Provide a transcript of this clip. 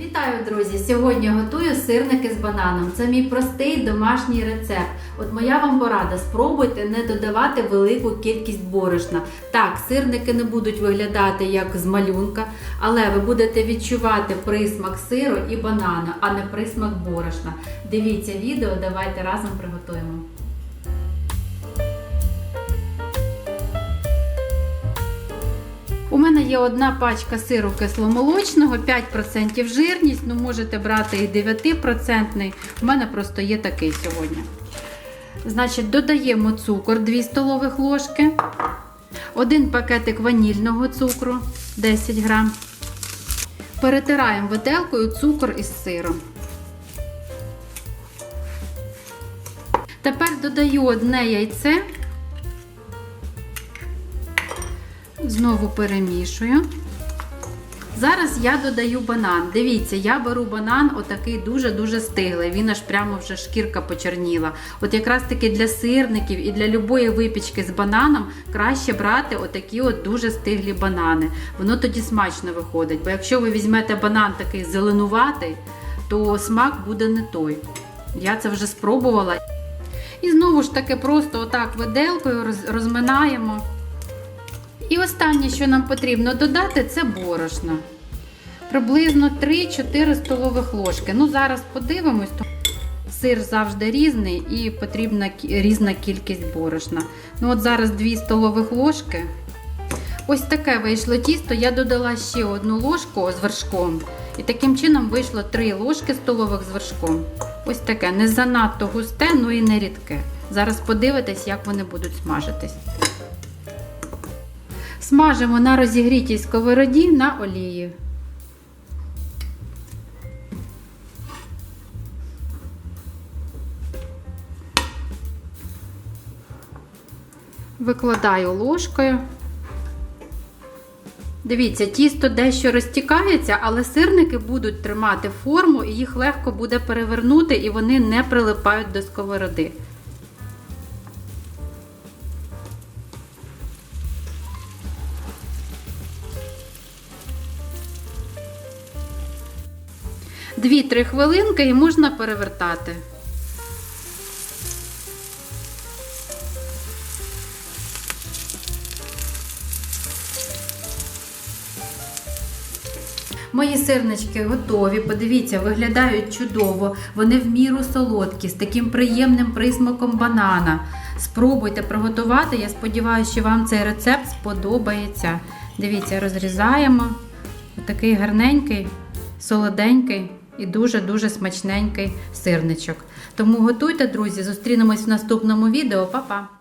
Вітаю, друзі! Сьогодні готую сирники з бананом. Це мій простий домашній рецепт. От моя вам порада: спробуйте не додавати велику кількість борошна. Так, сирники не будуть виглядати як з малюнка, але ви будете відчувати присмак сиру і банану, а не присмак борошна. Дивіться відео, давайте разом приготуємо. Є одна пачка сиру кисломолочного, 5% жирність, ну можете брати і 9%. У мене просто є такий сьогодні. Значить, додаємо цукор 2 столових ложки, один пакетик ванільного цукру 10 грам. Перетираємо виделкою цукор із сиром. Тепер додаю одне яйце. Знову перемішую. Зараз я додаю банан. Дивіться, я беру банан отакий дуже-дуже стиглий. Він аж прямо вже шкірка почерніла. От якраз таки для сирників і для любої випічки з бананом краще брати отакі от дуже стиглі банани. Воно тоді смачно виходить. Бо якщо ви візьмете банан такий зеленуватий, то смак буде не той. Я це вже спробувала. І знову ж таки, просто отак виделкою розминаємо. І останнє, що нам потрібно додати, це борошно. Приблизно 3-4 столових ложки. Ну, зараз подивимось, то сир завжди різний і потрібна різна кількість борошна. Ну, от зараз 2 столових ложки. Ось таке вийшло тісто. Я додала ще одну ложку з вершком. І таким чином вийшло 3 ложки столових з вершком. Ось таке, не занадто густе, ну і не рідке. Зараз подивитесь, як вони будуть смажитись. Смажимо на розігрітій сковороді на олії. Викладаю ложкою. Дивіться, тісто дещо розтікається, але сирники будуть тримати форму і їх легко буде перевернути, і вони не прилипають до сковороди. Дві-три хвилинки і можна перевертати. Мої сирнички готові. Подивіться, виглядають чудово. Вони в міру солодкі, з таким приємним присмаком банана. Спробуйте приготувати. Я сподіваюся, що вам цей рецепт сподобається. Дивіться, розрізаємо. Такий гарненький, солоденький і дуже-дуже смачненький сирничок. Тому готуйте, друзі, зустрінемось в наступному відео. Па-па!